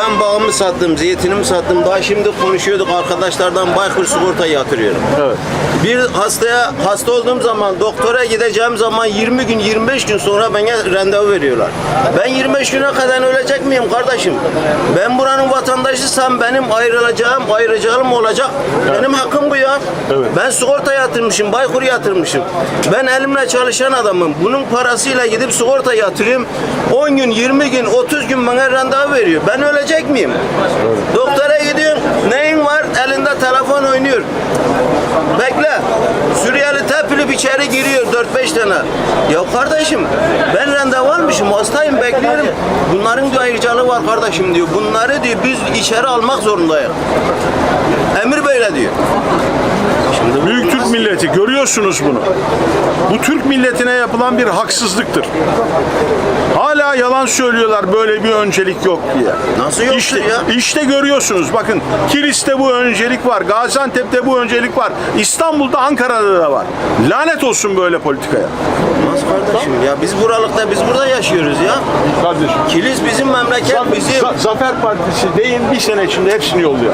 ben bağımı sattım, zeytinimi sattım. Daha şimdi konuşuyorduk arkadaşlardan Baykur sigorta yatırıyorum. Evet. Bir hastaya hasta olduğum zaman doktora gideceğim zaman 20 gün 25 gün sonra bana randevu veriyorlar. Ben 25 güne kadar ölecek miyim kardeşim? Ben buranın vatandaşısam benim ayrılacağım, ayrıcalım olacak. Benim hakkım bu ya. Evet. Ben sigorta yatırmışım, Baykur yatırmışım. Ben elimle çalışan adamım. Bunun parasıyla gidip sigorta yatırıyorum. 10 gün, 20 gün, 30 gün bana randevu veriyor. Ben ölecek miyim? Doktora gidiyorsun. Neyin var? Elinde telefon oynuyor. Bekle. Suriyeli tepilip içeri giriyor 4-5 tane. Ya kardeşim ben randevu almışım hastayım bekliyorum. Bunların bir ayrıcalığı var kardeşim diyor. Bunları diyor biz içeri almak zorundayız. Emir böyle diyor. Şimdi bu Büyük Türk milleti görüyorsunuz bunu. Bu Türk milletine yapılan bir haksızlıktır. Hala yalan söylüyorlar böyle bir öncelik yok diye. Nasıl yoktur İşte, ya? işte görüyorsunuz bakın Kilis'te bu öncelik var, Gaziantep'te bu öncelik var, İstanbul'da Ankara'da da var. Lanet olsun böyle politikaya. Olmaz kardeşim ya biz buralıkta biz burada yaşıyoruz ya. Kardeşim. Kilis bizim memleket bizim. Zafer Partisi deyin bir sene içinde hepsini yolluyor.